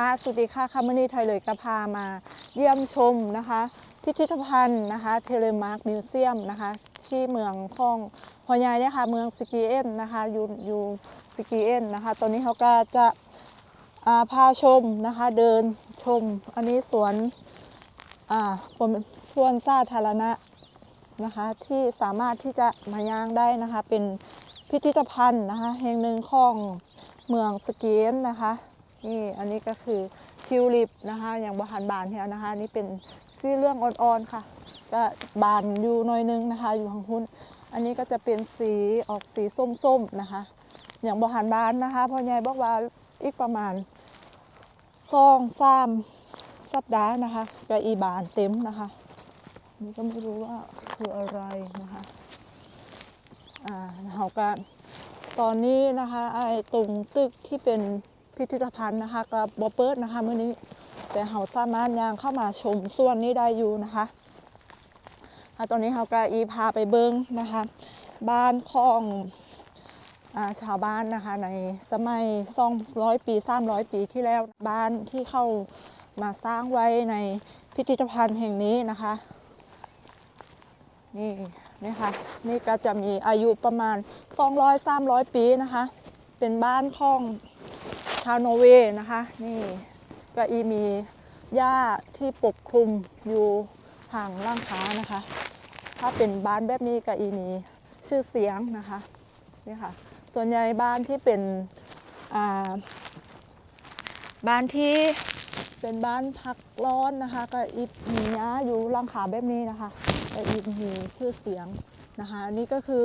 ค่ะสวัสดีค่ะคาร์มนีไทยเลยกระพามาเยี่ยมชมนะคะ พิพิธภัณฑ์นะคะเทเลมาร์กมิวเซียมนะคะ ที่เมืองของพอยายเนี่ยค่ะเมืองสกีเอ็นนะคะอยู่อยู่สกีเอ็นนะคะ ตอนนี้เขาก็จะาพาชมนะคะเดินชม อันนี้สวนอ่าผมสวนสาธารณะนะคะที่สามารถที่จะมาย่างได้นะคะ เป็นพิพิธภัณฑ์นะคะแห่งหนึ่งของเมืองสกีเอ็นนะคะ นี่อันนี้ก็คือทิวลิปนะคะอย่างบหันบานเทียวนะคะนี่เป็นสีเรื่องอ่อนๆค่ะ ก็บานอยู่หน่อยนึงนะคะ อยู่ทางหุ้น อันนี้ก็จะเป็นสีออกสีส้มๆนะคะ อย่างบหันบานนะคะพ่อใหญ่บอกว่าอีกประมาณสองสามสัปดาห์นะคะก็อีบานเต็มนะคะนนี่ก็ไม่รู้ว่าคืออะไรนะคะอ่าเขาก็ตอนนี้นะคะไอ้ตรงตึกที่เป็น พิพิธภัณฑ์นะคะกับบอเปิดนะคะเมื่อนี้ แต่เราสามารถย่างเข้ามาชมส่วนนี้ได้อยู่นะคะตอนนี้เราก็อีพาไปเบิ้งนะคะ บ้านของอชาวบ้านนะคะในสมัย200 ปี 300 ปีที่แล้วบ้านที่เข้ามาสร้างไว้ในพิพิธภัณฑ์แห่งนี้นะคะ นี่นี่ค่ะนี่ก็จะมีอายุประมาณ 200-300 ปีนะคะ เป็นบ้านของ ชาวนอร์เวย์นะคะ นี่ก็อีมีหญ้าที่ปกคลุมอยู่ห่างล่างค้านะคะ ถ้าเป็นบ้านแบบนี้ก็อีมีชื่อเสียงนะคะนี่ค่ะส่วนใหญ่บ้านที่เป็นบ้านที่เป็นบ้านพักร้อนนะคะ ก็อีมีหญ้าอยู่ล่างขาแบบนี้นะคะก็อีมีชื่อเสียงนะคะนนี้ก็คือ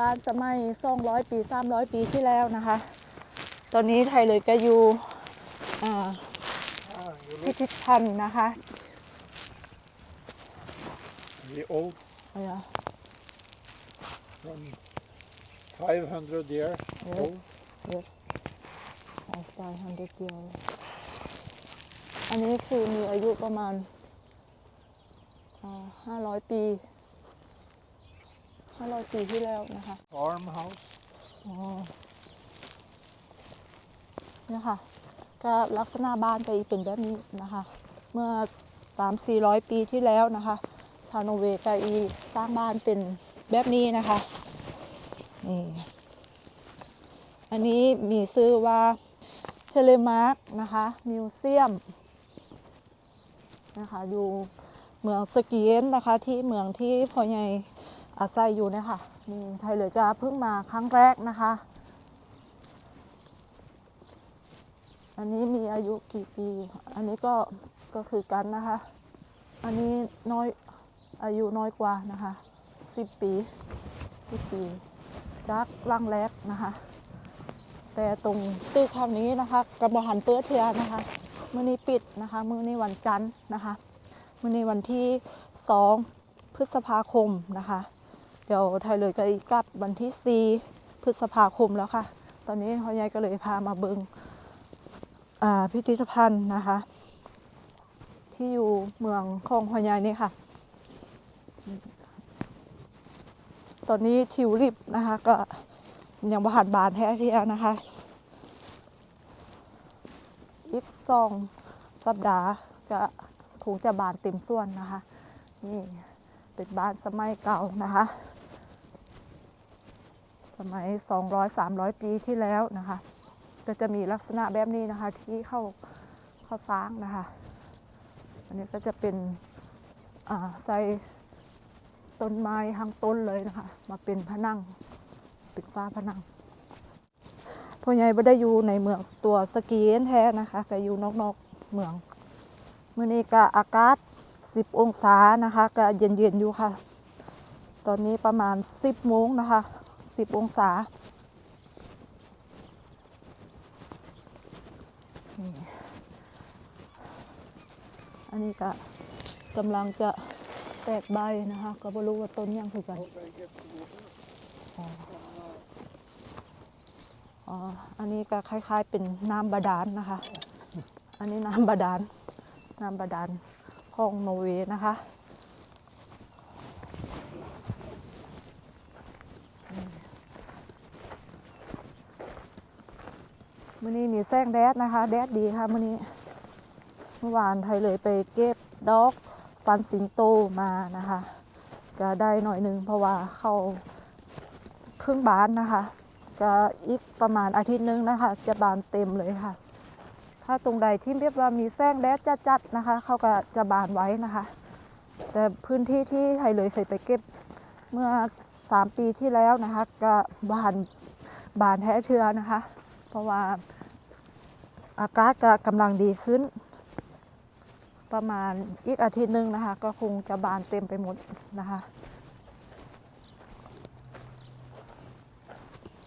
บ้านสมัย200 ปี 300 ปีที่แล้วนะคะ ตอนนี้ไทยเลยก็อยู่อ่า Ah, you พิ look พิธภัณฑ์นะคะ the old อะไรอะ from 500 years Yes. old. yes of 500 years อันนี้คือมีอายุประมาณอ่า500ปี500ปีที่แล้วนะคะ farmhouse. อ๋อ เนี่ยค่ะ ก็ลักษณะบ้านก็เป็นแบบนี้นะคะ เมื่อ 3 4 0 0 ปีที่แล้วนะคะ ชาวโนอร์เวย์ก็อีสร้างบ้านเป็นแบบนี้นะคะนี่อันนี้มีชื่อว่าเทเลมาร์กนะคะมิวเซียมนะคะอยู่เมืองสกีเอนนะคะที่เมืองที่พ่อใหญ่อาศัยอยู่เนะคะนี่ไทยเลยจะเพิ่งมาครั้งแรกนะคะ อันนี้มีอายุกี่ปี อันนี้ก็ก็คือกันนะคะ อันนี้น้อยอายุน้อยกว่านะคะสิบปีสิบปีจากร่างแรกนะคะ แต่ตรงตึกทางนี้นะคะกระบหันเปิดเทียนะคะมือนี้ปิดนะคะ มือนี้วันจันทร์นะคะมือนี้วันที่2พฤษภาคมนะคะ เดี๋ยวไทยเลยก็อีกกลับวันที่4พฤษภาคมแล้วค่ะ ตอนนี้พ่อใหญ่ก็เลยพามาเบิงอ่า พิพิธภัณฑ์นะคะ ที่อยู่เมืองของพ่อใหญ่นี่ค่ะ ตอนนี้ทิวลิปนะคะ ก็ยังบหันบานแท้เทียนะคะอีกสองสัปดาห์ก็คงจะบานเต็มส่วนนะคะ นี่เป็นบ้านสมัยเก่านะคะ สมัย 200-300 ปีที่แล้วนะคะ ก็จะมีลักษณะแบบนี้นะคะ ที่เข้าเข้าสร้างนะคะ อันนี้ก็จะเป็นอ่าใส่ต้นไม้ทั้งต้นเลยนะคะ มาเป็นผนังป็นฝ้าผนังพ่อใหญ่ไม่ได้อยู่ในเมืองตัวสกีนแท้นะคะก็อยู่นอกๆเมืองเมื่อนี้ก็อากาศ 10 องศานะคะ ก็เย็นๆอยู่ค่ะ ตอนนี้ประมาณ 10โมงนะคะ 10 องศา นี่อันนี้ก็กำลังจะแตกใบนะคะ ก็ไม่รู้ว่าต้นยังคือกันอ๋ออ๋ออันนี้ก็คล้าย ๆ เป็นน้ำบาดาลนะคะ อันนี้น้ำบาดาลน้ำบาดาลของโนเวนะคะ มื่อนี้มีแสงแดดนะคะ แดดดีค่ะมื่อนี้ เมื่อวานไทยเลยไปเก็บดอกฟันสิงโตมานะคะ ก็ได้หน่อยหนึงเพราะว่าเข้าครึ่งบานนะคะ ก็อีกประมาณอาทิตย์หนึงนะคะ จะบานเต็มเลยค่ะ ถ้าตรงใดที่เรียกว่ามีแสงแดดจัดๆนะคะ เขาก็จะบานไว้นะคะ แต่พื้นที่ที่ไทยเลยเคยไปเก็บเมื่อ 3 ปีที่แล้วนะคะ ก็บานบานแท้เทือนะคะ เพราะว่า อากาศก็กำลังดีขึ้น ประมาณอีกอาทิตย์หนึงนะคะ ก็คงจะบานเต็มไปหมดนะคะ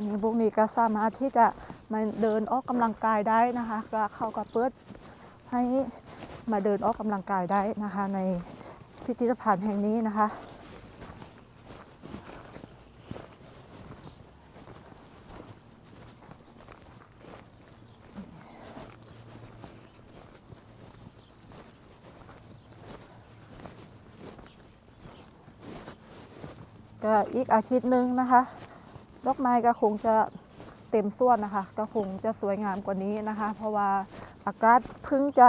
นี่พวกนี้ก็สามารถที่จะมาเดินออกกำลังกายได้นะคะก็เขาก็เปิดให้มาเดินออกกำลังกายได้นะคะ ในพิพิธภัณฑ์แห่งนี้นะคะ ก็อีกอาทิตย์หนึ่งนะคะ ดอกไม้ก็คงจะเต็มส่วนนะคะ ก็คงจะสวยงามกว่านี้นะคะ เพราะว่าอากาศเพิ่งจะ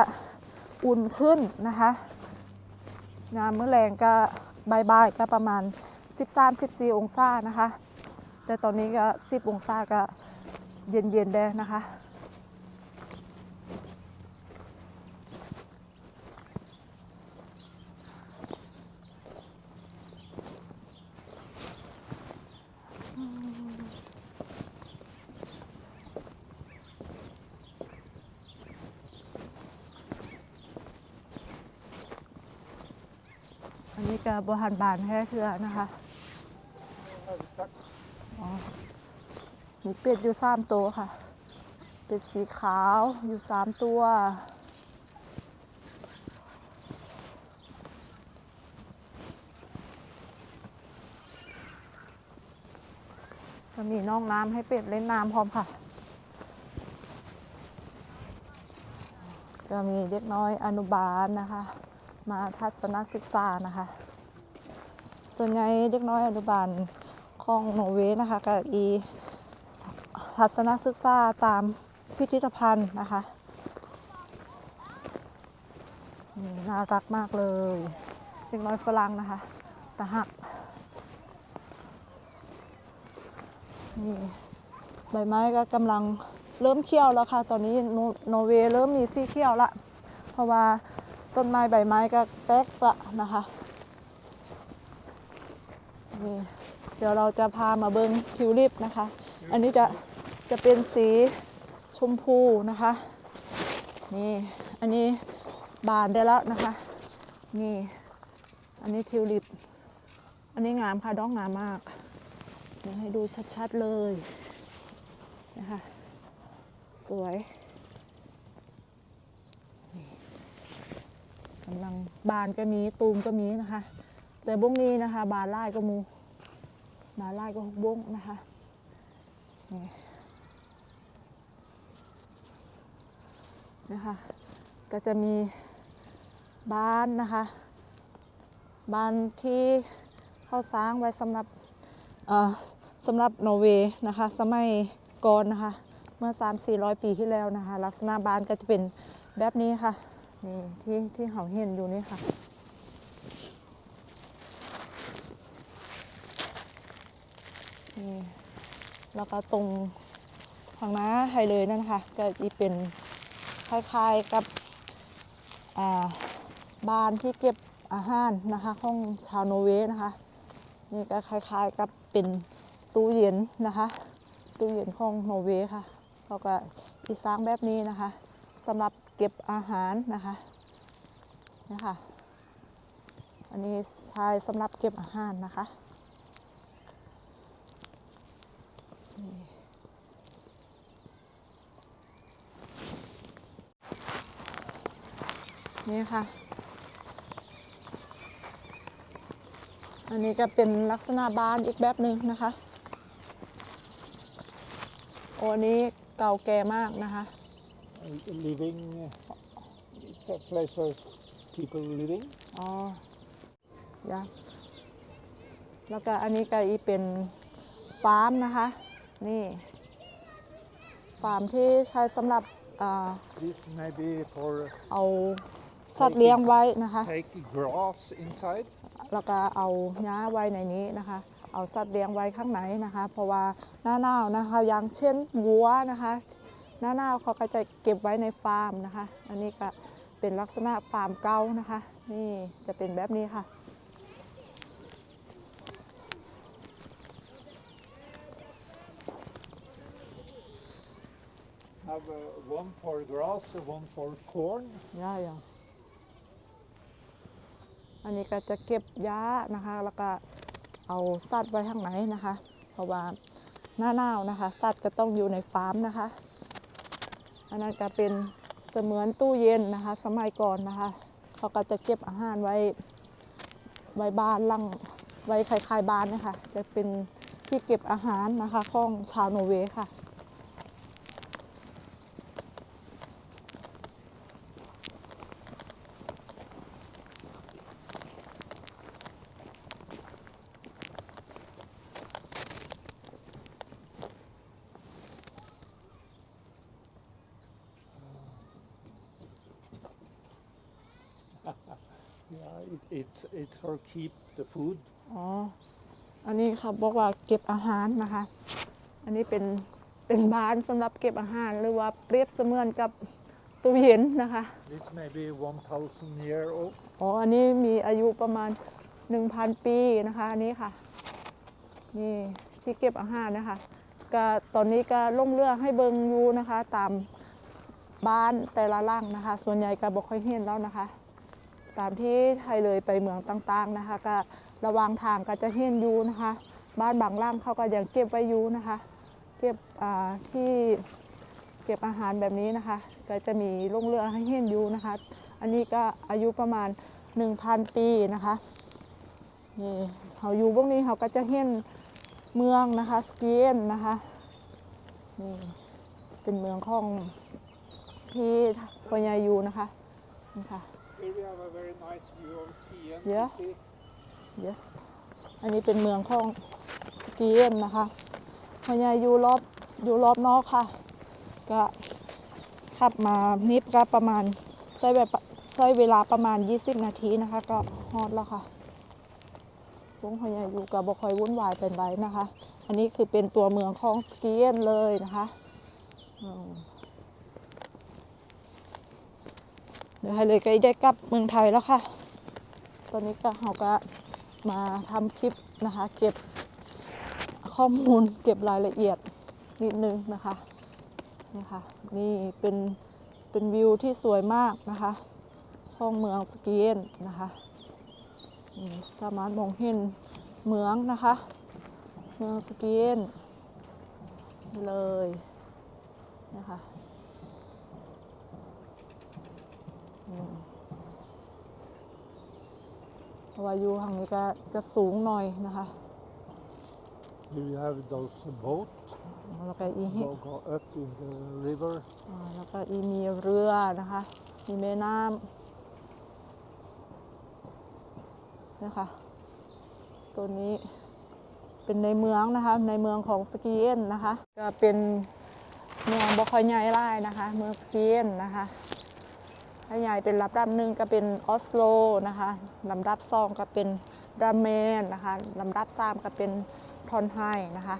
อุ่นขึ้นนะคะงามเมื่อแรงก็บ่ายๆก็ประมาณ 13-14 องศานะคะ แต่ตอนนี้ก็ 10 องศาก็เย็นๆได้นะคะ อันนี้ก็บหันบานแค่เทือนะคะ Have a duck. อ๋อมีเป็ดอยู่สามตัวค่ะ เป็ดสีขาวอยู่สามตัวก็มีน้องน้ำให้เป็ดเล่นน้ำพร้อมค่ะ ก็มีเด็กน้อยอนุบาลนะคะ มาทัศนศึกษานะคะ ส่วนใหญ่เด็กน้อยอนุบาลของโนเวย์นะคะก็อีทัศนศึกษาตามพิพิธภัณฑ์นะคะนี่น่ารักมากเลยเด็กน้อยฝรั่งนะคะตะหักนี่ใบไม้ก็กำลังเริ่มเขียวแล้วค่ะ ตอนนี้โนเวย์เริ่มมีสีเขียวละ เพราะว่า ต้นไม้ใบไม้ก็แตกละนะคะนี่เดี๋ยวเราจะพามาเบิ้งทิวลิปนะคะ อันนี้จะจะเป็นสีชมพูนะคะ นี่ อันนี้บานได้แล้วนะคะ นี่ อันนี้ทิวลิป อันนี้งามค่ะดอกงามมากเดี๋ยวให้ดูชัดๆเลยนะคะ สวยนี่กำลังบานก็มีตูมก็มีนะคะ แต่บงนี้นะคะ บานไล่ก็มู บานไล่ก็หกบงนะคะนี่นะคะ ก็จะมีบานนะคะ บานที่เขาสร้างไว้สำหรับสำหรับนอร์เวย์นะคะ สมัยก่อนนะคะ เมื่อ 3-400 ปีที่แล้วนะคะ ลักษณะบานก็จะเป็นแบบนี้ค่ะ นี่ที่ที่เขาเห็นอยู่นี่ค่ะ นี่แล้วก็ตรงทางหน้าไฮเลยนั่นนะคะก็จะเป็นคล้ายๆกับอ่าบ้านที่เก็บอาหารนะคะของชาวโนเวย์นะคะ นี่ก็คล้ายๆกับเป็นตู้เย็นนะคะ ตู้เย็นของโนเวย์ค่ะเขาก็อีสร้างแบบนี้นะคะสำหรับ ก็บอาหารนะคะนี่ค่ะ อันนี้ใช้สำหรับเก็บอาหารนะคะนี่ค่ะ อันนี้ก็เป็นลักษณะบ้านอีกแบบหนึ่งนะคะ โอ้นี้เก่าแก่มากนะคะ living. Uh, it's a place for people living. อ๋อยักแล้วก็อันนี้ก็อีเป็นฟาร์มนะคะ นี่ฟฟาร์มที่ใช้สำหรับอ่า This may be for เอาสัตว์เลี้ยงไว้นะคะ take grass inside. แล้วก็เอาหญ้าไว้ในนี้นะคะ เอาสัตว์เลี้ยงไว้ข้างในนะคะ เพราะว่าหน้าหนาวนะคะ อย่างเช่นวัวนะคะ หน้าหนาวเขาก็จะเก็บไว้ในฟาร์มนะคะ อันนี้ก็เป็นลักษณะฟาร์มเก่านะคะ นี่จะเป็นแบบนี้ค่ะ Have uh, one for grass, uh, one for corn. ย่าอย่างอันนี้ก็จะเก็บหญ้านะคะ แล้วก็เอาสัตว์ไว้ข้างในนะคะ เพราะว่าหน้าหนาวนะคะ สัตว์ก็ต้องอยู่ในฟาร์มนะคะ อันนั้นก็เป็นเสมือนตู้เย็นนะคะ สมัยก่อนนะคะ เขาก็จะเก็บอาหารไว้ไว้บ้านลังไว้คล้ายๆบ้านเนะคะ จะเป็นที่เก็บอาหารนะคะของชาวโนอร์เวย์ค่ะ Yeah, it, it's it's for keep the food. อ๋อ อันนี้เขาบอกว่าเก็บอาหารนะคะ อันนี้เป็นเป็นบ้านสำหรับเก็บอาหารหรือว่าเปรียบเสมือนกับตู้เย็นนะคะ This may be 1,000 year old. อ๋อ อันนี้มีอายุประมาณ 1,000 ปีนะคะ อันนี้ค่ะ นี่ที่เก็บอาหารนะคะ ก็ตอนนี้ก็ล่งเรือให้เบิงอยู่นะคะ ตามบ้านแต่ละหล่างนะคะ ส่วนใหญ่ก็บอกค่อยเห็นแล้วนะคะ ตามที่ไทยเลยไปเมืองต่างๆนะคะ ก็ระวางทางก็จะเห็นอยู่นะคะ บ้านบางหล่างเขาก็ยังเก็บไว้อยู่นะคะ เก็บที่เก็บอาหารแบบนี้นะคะ ก็จะมีลงเรือให้เห็นอยู่นะคะ อันนี้ก็อายุประมาณ 1,000 ปีนะคะนี่เขาอยู่พวกนี้เขาก็จะเห็นเมืองนะคะสกีเอนนะคะนี่เป็นเมืองของที่พญายูนะคะนี่ค่ะ Here we have a very nice view of Skien Yeah. city. yes อันนี้เป็นเมืองของสกีเอนนะคะพญายู่รอบอยู่รอบนอกค่ะ ก็ขับมานิดก็ประมาณใช้แบบใช้เวลาประมาณ 20 นาทีนะคะ ก็ฮอดแล้วค่ะวงพญายู่กับบคอยวุ่นวายเป็นไรนะคะ อันนี้คือเป็นตัวเมืองของสกีเอนเลยนะคะอืม เดี๋ยวให้เลยก็ได้กลับเมืองไทยแล้วค่ะ ตอนนี้ก็เราก็มาทำคลิปนะคะ เก็บข้อมูลเก็บรายละเอียดนิดนึงนะคะนี่ค่ะนี่เป็นเป็นวิวที่สวยมากนะคะ ห้องเมืองสกีเอนนะคะสามารถมองเห็นเมืองนะคะ เมืองสกีเอนเลยนะคะอืม เพราะว่าอยู่ทางนี้ก็จะสูงหน่อยนะคะ Here you have those boat แล้วก็อี go, go up in the river. อ่าแล้วก็อีมีเรือนะคะ มีแม่น้ำนะคะ ตัวนี้เป็นในเมืองนะคะ ในเมืองของสกีเอนนะคะ ก็เป็นเมืองบคอยใหญ่ไล่นะคะ เมืองสกีเอนนะคะ ถ้าใหญ่เป็นลำดับหนึ่งก็เป็นออสโลนะคะลำดับสองก็เป็นดราเมนนะคะลำดับสามก็เป็นทอนไฮนะคะ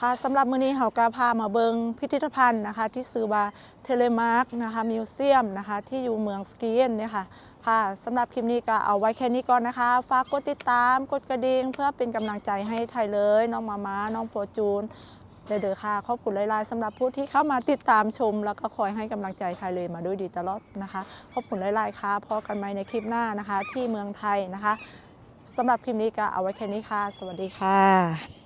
ค่ะสำหรับมื้อนี้เราก็พามาเบิงพิพิธภัณฑ์นะคะ ที่ซื้อว่าเทเลมาร์กนะคะมิวเซียมนะคะที่อยู่เมืองสกีเอนเนี่ยค่ะค่ะสำหรับคลิปนี้ก็เอาไว้แค่นี้ก่อนนะคะ ฝากกดติดตามกดกระดิ่งเพื่อเป็นกำลังใจให้ไทยเลย น้องมาม้าน้องโฟจูน เด้อค่ะขอบคุณหลายๆสำหรับผู้ที่เข้ามาติดตามชม แล้วก็คอยให้กำลังใจไทยเลยมาด้วยดีตลอดนะคะขอบคุณหลายๆค่ะพบกันใหม่ในคลิปหน้านะคะ ที่เมืองไทยนะคะสำหรับคลิปนี้ก็เอาไว้แค่นี้ค่ะ สวัสดีค่ะ